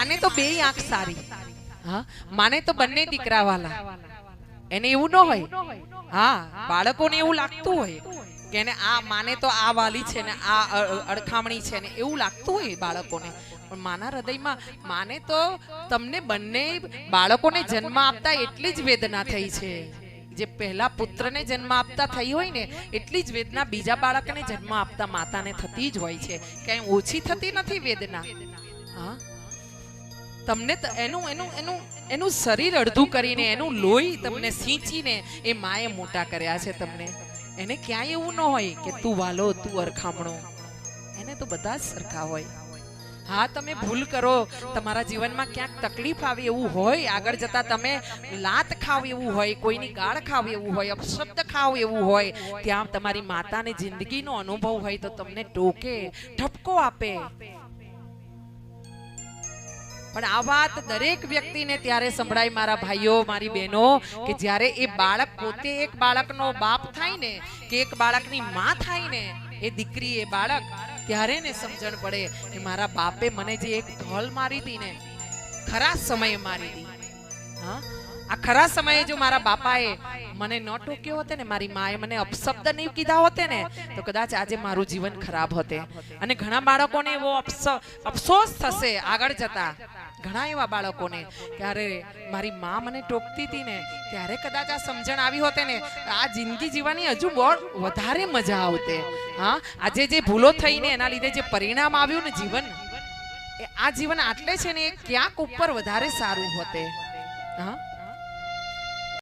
માને તો બે આંખ સારી. હા માને તો બંને દીકરા વાલા એને એવું ન હોય. હા બાળકોને એવું લાગતું હોય કે એને આ માને તો આ વાલી છે ને આ અડખામણી છે ને એવું લાગતું હોય બાળકોને. પણ માના હૃદયમાં માને તો તમને બંને બાળકોને જન્મ આપતા એટલી જ વેદના થઈ છે. જે પહેલા પુત્રને જન્મ આપતા થઈ હોય ને એટલી જ વેદના બીજા બાળકને જન્મ આપતા માતાને થતી જ હોય છે. ક્યાંય ઓછી થતી નથી વેદના. હા? તમને એનું એનું એનું એનું શરીર અડધું કરીને, એનું લોહી તમને સિંચીને એ માએ મોટા કર્યા છે તમને. એને ક્યાંય એવું ન હોય કે તું વાલો, તું અરખામણો. એને તો બધા જ સરખા હોય. હા, તમે ભૂલ કરો. તમારા જીવનમાં ક્યાંક તકલીફ આવે એવું હોય, આગળ જતા તમે લાત ખાવ એવું હોય, કોઈની ગાળ ખાવ એવું હોય, અપશબ્દ ખાવ એવું હોય, ત્યાં તમારી માતાને જિંદગીનો અનુભવ હોય તો તમને ટોકે, ઠપકો આપે. પણ આ વાત દરેક વ્યક્તિને ત્યારે સંભળાય, મારા ભાઈઓ, મારી બહેનો, કે જ્યારે એ બાળક પોતે એક બાળકનો બાપ થાય ને, કે એક બાળકની માં થાય ને, એ દીકરી, એ બાળક, ત્યારે ને સમજણ પડે કે મારા બાપે મને જે એક ધોલ મારી હતી ને, ખરા સમયે મારી હતી હા? આ ખરા સમયે જો મારા બાપાએ મને ન ટોક્યો હોતે ને, મારી માએ મને અપશબ્દ નહીં કીધા હોતે ને, તો કદાચ આજે મારું જીવન ખરાબ હોતે. અને ઘણા બાળકોને એવો અફસોસ થશે આગળ જતા. ઘણા એવા બાળકોને ત્યારે મારી મા મને ટોકતી હતી ને, ત્યારે કદાચ આ સમજણ આવી હોતે ને, આ જિંદગી જીવવાની હજુ બહુ વધારે મજા આવતે. હા, આજે જે ભૂલો થઈને એના લીધે જે પરિણામ આવ્યું ને જીવન આ જીવન આટલે છે ને, એ ક્યાંક ઉપર વધારે સારું હોતે. હા?